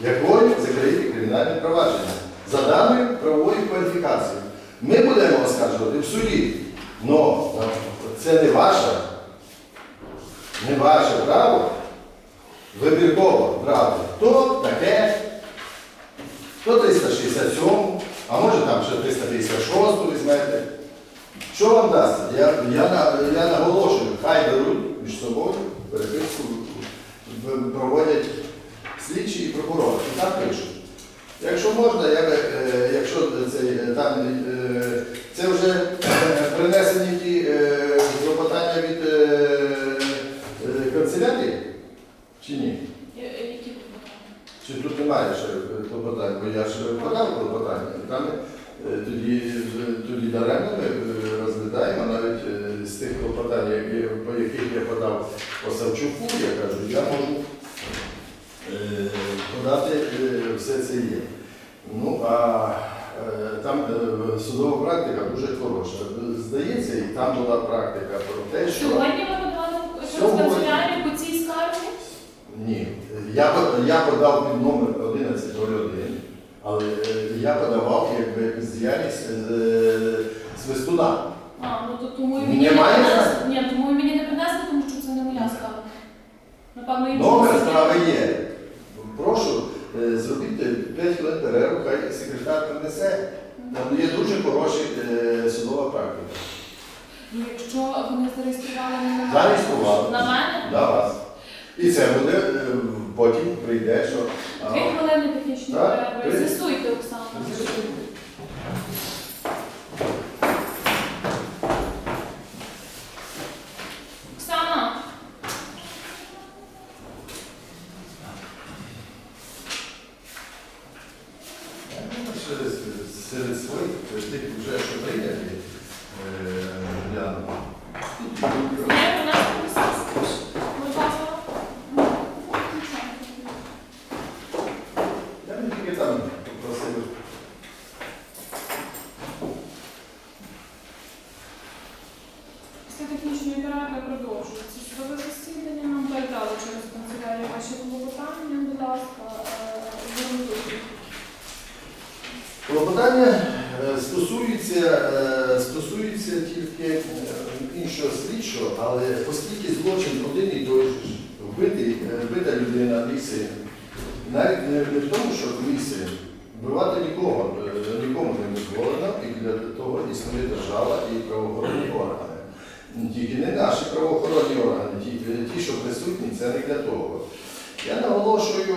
якою закриті кримінальне провадження за даною правовою кваліфікацією. Ми будемо оскаржувати в суді. Но це не ваше, не ваше право вибірково брати. То таке, то 367, а може там ще 356 візьмете. Що вам дасть? Я, я, я наголошую, хай беруть між собою переписку, проводять слідчі і прокурори. І так пишуть. Якщо можна, я би, е, якщо це, е, там, е, це вже принесені ті клопотання від канцелярії чи ні? Які Чи тут немає ще клопотань? Бо я ж подав клопотання. Там тоді, тоді даремно ми розглядаємо навіть з тих клопотань, по яких я подав по Савчуку, я кажу, я можу подати е, все це є. Ну, а е, там е, судова практика дуже хороша. Здається, і там була практика про те, що. Сьогодні ви подавали Сьогодні. канцелярію по цій скарзі? Ні, я, я подав під номер 1101, але е, я подавав якби бездіяльність е, свистуна. А, ну то тому і мені не Немає принесли. Ні, тому і мені не принесли, тому що це не моя скарга. Напевно, іншого Номер справи є. Прошу, зробити зробіть 5 хвилин перерву, хай секретар принесе. Там є дуже хороша е, судова практика. Ну, Якщо вони зареєстрували мене на мене, Зареєстрували. на мене, на вас. І це буде, е, потім прийде, що. а, дві хвилини технічної Так, перерви. три. З'ясуйте. Оксана, Я думаю, що з- серед своїх тих вже що прийняті, е, Уляна. є у нас комісія. Будь. Я не тільки там попросив. Після технічної продовжується судове засідання. Нам передали через канцелярію ваші клопотання, будь ласка, е, зґрунтуйте. Клопотання е, стосується, е, стосується тільки е, іншого слідчого, але оскільки злочин один і той же вбитий, вбита людина лісі, навіть не, в тому, що в лісі, вбивати нікого, нікому не дозволено, і для того існує держава і правоохоронні органи. Тільки не наші правоохоронні органи, ті, ті, що присутні, це не для того. Я наголошую,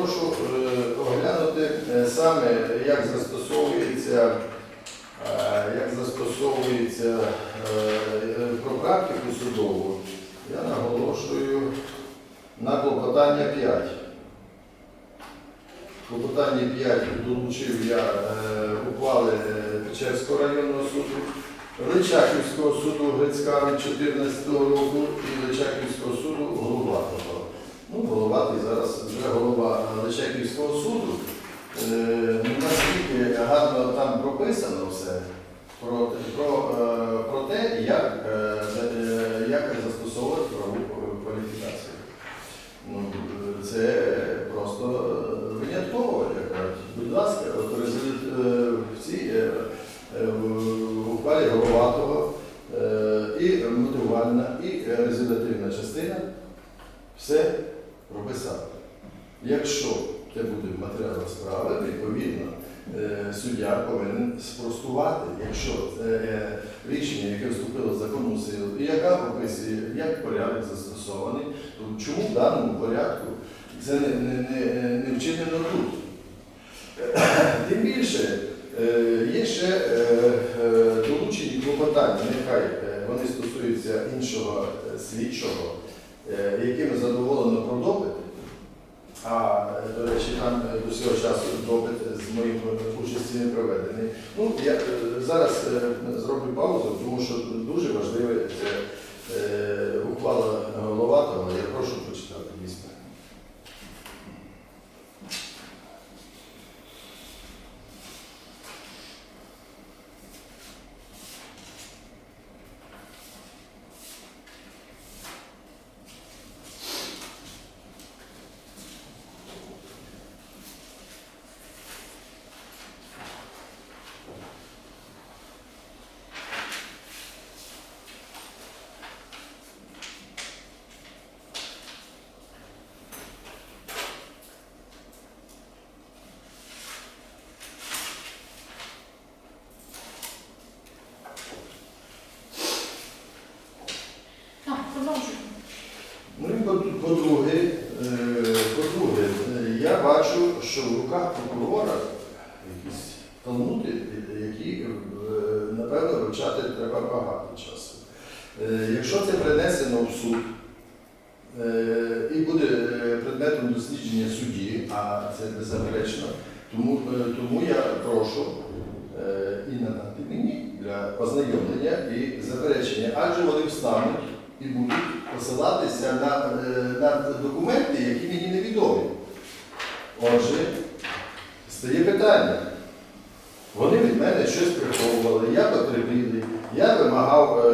прошу е, оглянути е, саме, як застосовується, е, як застосовується про практику судову. Я наголошую на клопотання 5. Клопотання 5 долучив я ухвали Печерського районного суду, Личаківського суду Грицька від 14 року і Личаківського суду Головатого. Ну, Головатий зараз вже голова Личаківського суду. Е, ну, наскільки гарно там прописано все про, про, е, про те, як, е, е, як застосовувати правову кваліфікацію. Ну, це просто винятково. Будь ласка, в цій ухвалі головатого і мотивувальна, і результативна частина все прописати. Якщо це буде в матеріалах справи, відповідно е, суддя повинен спростувати, якщо це е, рішення, яке вступило в законну силу, і яка описує, як порядок застосований, то чому в даному порядку це не, не, не, не вчинено тут? Тим більше е, є ще долучені клопотання, нехай вони стосуються іншого слідчого, якими задоволено про допит. А, е, до речі, там е, до цього часу допит з моїм участі не проведений. Ну, я е, зараз е, зроблю паузу, тому що дуже важливе це е, ухвала головатого. Я прошу прочитати бачу, що в руках прокурора якісь талмуди, які, е, напевно, вивчати треба багато часу. Е, Якщо це принесено в суд е, і буде предметом дослідження судді, а це беззаперечно, тому, тому я прошу і надати мені для ознайомлення і заперечення, адже вони встануть і будуть посилатися на, на документи, які мені невідомі. Отже, стає питання. Вони від мене щось приховували, я потребили, я вимагав е,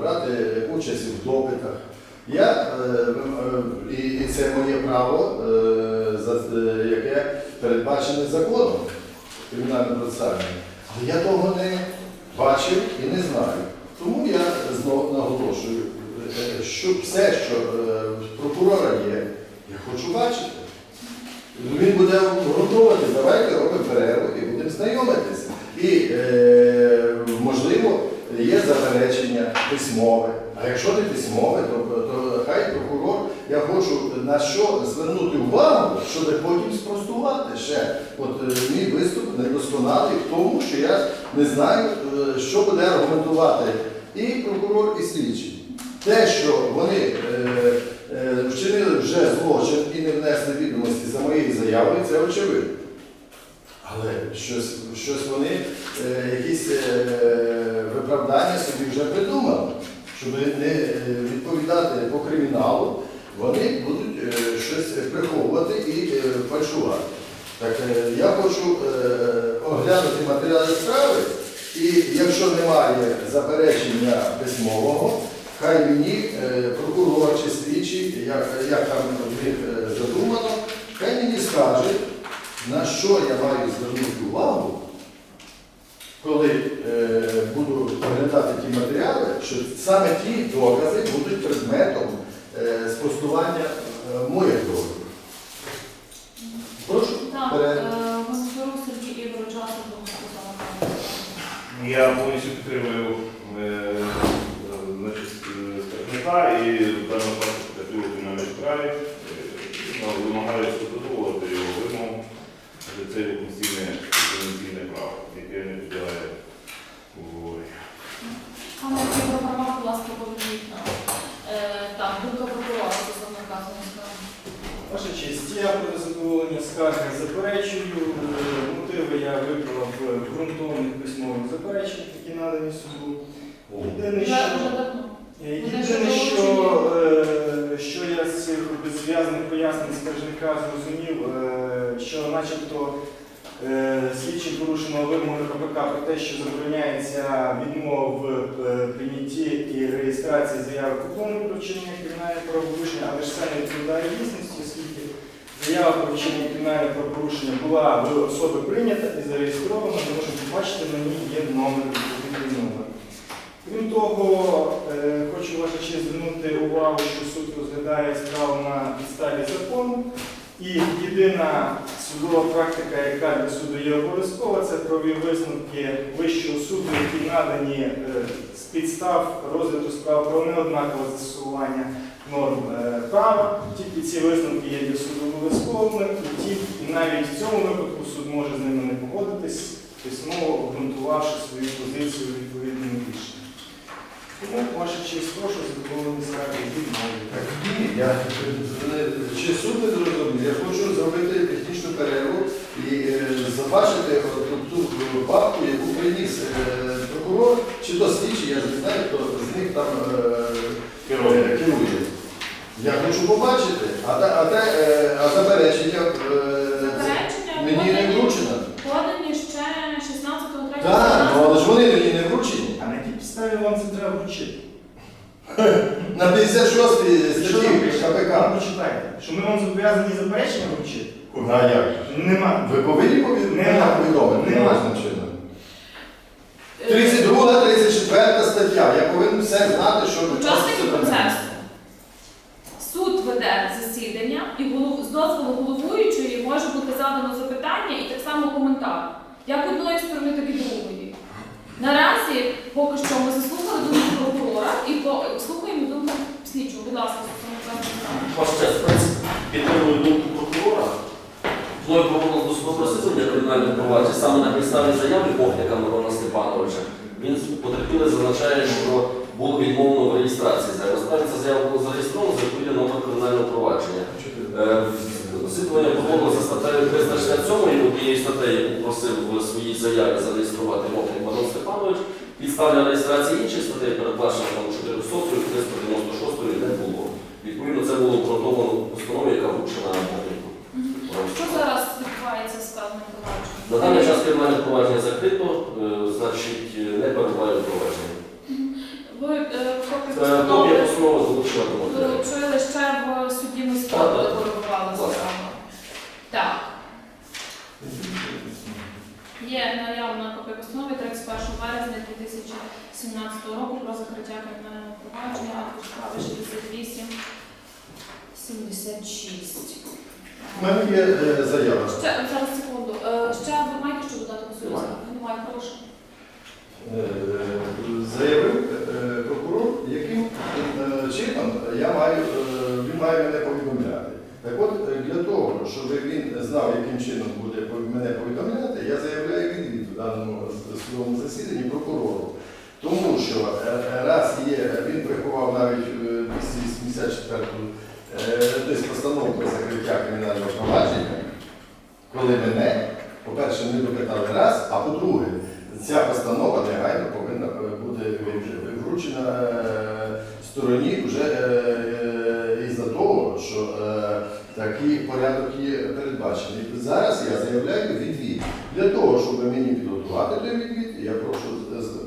брати участь в допитах. Я, е, е, і, це моє право, е, за, е, яке передбачене законом кримінальним процесуальним. Але я того не бачив і не знаю. Тому я знову наголошую, е, що все, що е, прокурора є, я хочу бачити. Він буде обґрунтовувати, давайте робимо перерву і будемо знайомитися. І, е, можливо, є заперечення письмове. А якщо не письмове, то, то хай прокурор, я хочу на що звернути увагу, щоб потім спростувати ще. От е, мій виступ недосконалий в тому, що я не знаю, е, що буде аргументувати і прокурор, і слідчий. Те, що вони е, вчинили вже злочин і не внесли відомості за моєю заявою, це очевидно. Але щось, щось вони, е, якісь е, виправдання собі вже придумали, щоб не е, відповідати по криміналу, вони будуть е, щось приховувати і е, фальшувати. Так е, я хочу е, оглянути матеріали справи, і якщо немає заперечення письмового, хай мені е, прокурор чи слідчий, як, як там в них е, задумано, хай мені скаже, на що я маю звернути увагу, коли е, буду оглядати ті матеріали, що саме ті докази будуть предметом е, спростування е, моїх доказів. Прошу. Так, е, Сергій Ігорович, пана. Я повністю підтримую е, значить, е, скаржника і в даному випадку працюю в кримінальній справі. Е, ну, Вимагаю задоволити його вимогу. Адже Це є конституційне конституційне право, яке не підлягає обговоренню. Пане Ігор Кармак, будь ласка, поверніть нам. Е, Так, думка прокурора стосовно вказаної справи. Ваша честь, я про задоволення скарги заперечую. Мотиви я виклав в ґрунтовних письмових заперечень, які надані суду. Єдине, що, е, єдине, що, е, що я з цих беззв'язних пояснень скаржника зрозумів, е, що начебто слідчим порушено вимоги КПК про те, що забороняється відмова в прийнятті і реєстрації заяви купону про вчинення кримінального правопорушення, але ж це не відповідає дійсності, оскільки заява про вчинення кримінального правопорушення була в особи прийнята і зареєстрована, тому що побачите, на ній є номер відповідний номер. Крім того, е, хочу ваша честь звернути увагу, що суд розглядає справу на підставі закону. І єдина судова практика, яка для суду є обов'язкова, це правові висновки Вищого суду, які надані е, з підстав розгляду справ про неоднакове застосування норм е, права. Тільки ці висновки є для суду обов'язковими, і, ті, і навіть в цьому випадку суд може з ними не погодитись, письмово обґрунтувавши свою позицію відповідним рішенням. Тому, ваша честь, прошу задоволені скарги відмовити. Чи суд не зрозумів, я хочу зробити технічну перерву і е, забачити от ту папку, яку приніс е, прокурор, чи то слідчий, я ж не знаю, хто з них там керує. Я хочу побачити, а, та- а, те, е, а заперечення е, Заперечення мені не подані- вручено. подані ще 16 травня. Так, ну але ж вони мені не вручені. А на якій підставі вам це треба вручити? На 56 Що статті пише? КПК. Ви почитайте. Що ми вам зобов'язані заперечення вручити? А як? Нема. Ви повинні повідомити Нема. повідомити Нема. належним чином. Е, 32, 34 стаття. Я повинен все знати, що Учасники це процесу. Веде засідання і з дозволу головуючої може бути задано запитання і так само коментар. Як одної сторони, так і другої. Наразі поки що ми заслухали думку прокурора і слухаємо думку слідчого. Будь ласка, підтримую думку прокурора. Мною проводилось досудове розслідування кримінального провадження саме на підставі заяви Бохняка Мирона Степановича. Він потерпілий зазначає, що було відмовлено в реєстрації заяви. Насправді ця заява була зареєстрована за відповідним номер кримінального провадження. Е, Розслідування проводилося за статтею 367 однією статтею, яку просив в своїй заяві зареєструвати Бохняк Мирон Степанович. Підстав для реєстрації інших статей, передбачено там 400 і 396 не було. Відповідно, це було обґрунтовано в постанові, яка вручена Бохняку. Що зараз відбувається з певним провадженням? На даний час кримінальне провадження закрито, е, значить не перебуває у провадженні. Ви е, копію Е, постанови долучили ще в суді Москва, Так, коли так. коригували Так. справу. Так. Є наявна копія постанови 31 березня 2017 року про закриття кримінального провадження у справі 68 76. У мене є е, заява. Ще зараз секунду. Е, Ще ви маєте що додати по суді? Немає. Немає, прошу. Е, Заявив е, прокурор, яким е, чином я маю, е, він має мене повідомляти. Так от, е, для того, щоб він знав, яким чином буде пов- мене повідомляти, я заявляю відвід у даному судовому засіданні прокурору. Тому що е, раз є, він приховав навіть е, 284 е, тобто постанову про закриття кримінального провадження, коли мене, по-перше, не допитали раз, а по-друге, ця постанова негайно повинна е, бути вручена е, стороні вже е, е, із-за того, що е, такий порядок є передбачений. Зараз я заявляю відвід. Для того, щоб мені підготувати той відвід, я прошу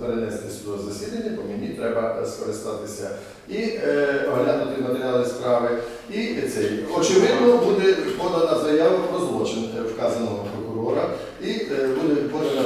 перенести судове засідання, бо мені треба е, скористатися і е, оглянути матеріали справи. І цей очевидно буде подана заява про злочин е, вказаного прокурора і е, буде подана.